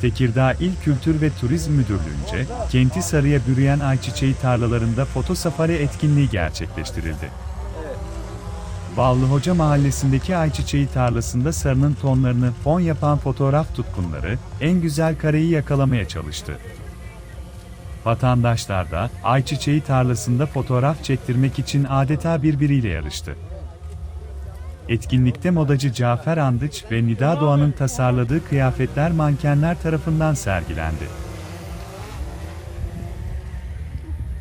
Tekirdağ İl Kültür ve Turizm Müdürlüğü'nce, kenti sarıya bürüyen ayçiçeği tarlalarında foto safari etkinliği gerçekleştirildi. Ballıhoca Mahallesi'ndeki ayçiçeği tarlasında sarının tonlarını fon yapan fotoğraf tutkunları, en güzel kareyi yakalamaya çalıştı. Vatandaşlar da ayçiçeği tarlasında fotoğraf çektirmek için adeta birbiriyle yarıştı. Etkinlikte modacı Cafer Andıç ve Nida Doğan'ın tasarladığı kıyafetler mankenler tarafından sergilendi.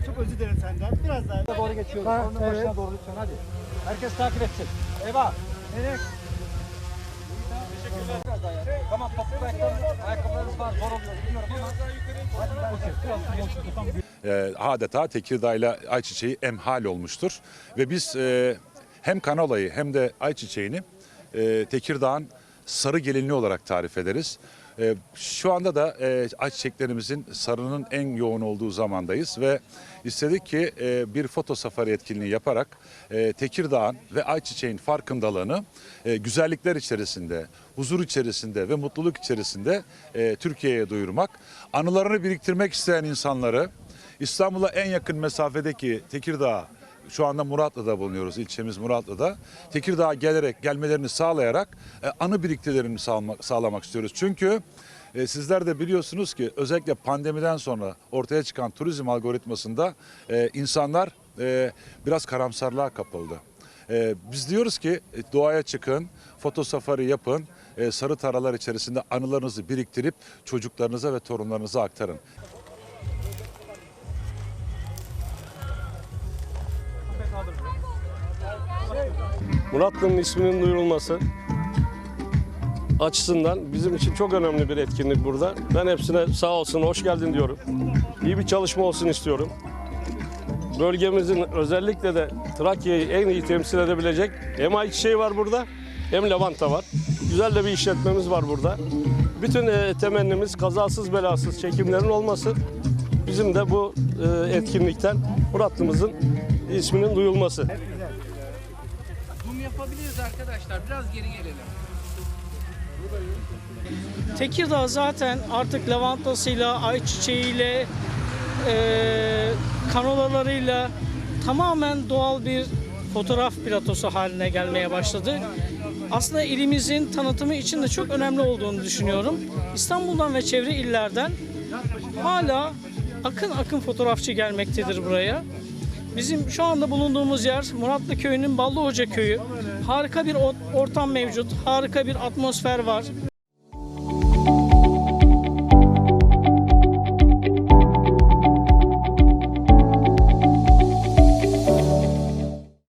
Çok özür dilerim senden. Biraz daha doğru geçiyoruz. Ha, Onun evet. başına doğru lütfen hadi. Herkes takip etsin. Eva. Teşekkürler. Biraz daha ya. Tamam topuklu ayakkabı, ayakkabılarınız var. Zor oluyor biliyorum ama. Hadi ben okey. Biraz boşluk tutam. e, adeta Tekirdağ ile ayçiçeği emhal olmuştur. Ve biz e, hem kanolayı hem de ayçiçeğini e, Tekirdağ'ın sarı gelinliği olarak tarif ederiz. E, şu anda da e, ayçiçeklerimizin sarının en yoğun olduğu zamandayız ve istedik ki e, bir foto safari etkinliği yaparak e, Tekirdağ'ın ve ayçiçeğin farkındalığını e, güzellikler içerisinde, huzur içerisinde ve mutluluk içerisinde e, Türkiye'ye duyurmak, anılarını biriktirmek isteyen insanları İstanbul'a en yakın mesafedeki Tekirdağ, şu anda Muratlı'da bulunuyoruz, ilçemiz Muratlı'da. Tekirdağ'a gelerek, gelmelerini sağlayarak e, anı biriktilerini sağlamak, sağlamak istiyoruz. Çünkü e, sizler de biliyorsunuz ki özellikle pandemiden sonra ortaya çıkan turizm algoritmasında e, insanlar e, biraz karamsarlığa kapıldı. E, biz diyoruz ki e, doğaya çıkın, foto safari yapın, e, sarı taralar içerisinde anılarınızı biriktirip çocuklarınıza ve torunlarınıza aktarın. Muratlı'nın isminin duyurulması açısından bizim için çok önemli bir etkinlik burada. Ben hepsine sağ olsun, hoş geldin diyorum. İyi bir çalışma olsun istiyorum. Bölgemizin özellikle de Trakya'yı en iyi temsil edebilecek hem ayçiçeği var burada hem lavanta var. Güzel de bir işletmemiz var burada. Bütün e, temennimiz kazasız belasız çekimlerin olması. Bizim de bu e, etkinlikten Muratlı'mızın isminin duyulması. Zoom yapabiliriz arkadaşlar. Biraz geri gelelim. Tekirdağ zaten artık lavantasıyla, ayçiçeğiyle, e, kanolalarıyla tamamen doğal bir fotoğraf platosu haline gelmeye başladı. Aslında ilimizin tanıtımı için de çok önemli olduğunu düşünüyorum. İstanbul'dan ve çevre illerden hala akın akın fotoğrafçı gelmektedir buraya. Bizim şu anda bulunduğumuz yer Muratlı Köyü'nün Ballıhoca Köyü. Harika bir ortam mevcut, harika bir atmosfer var.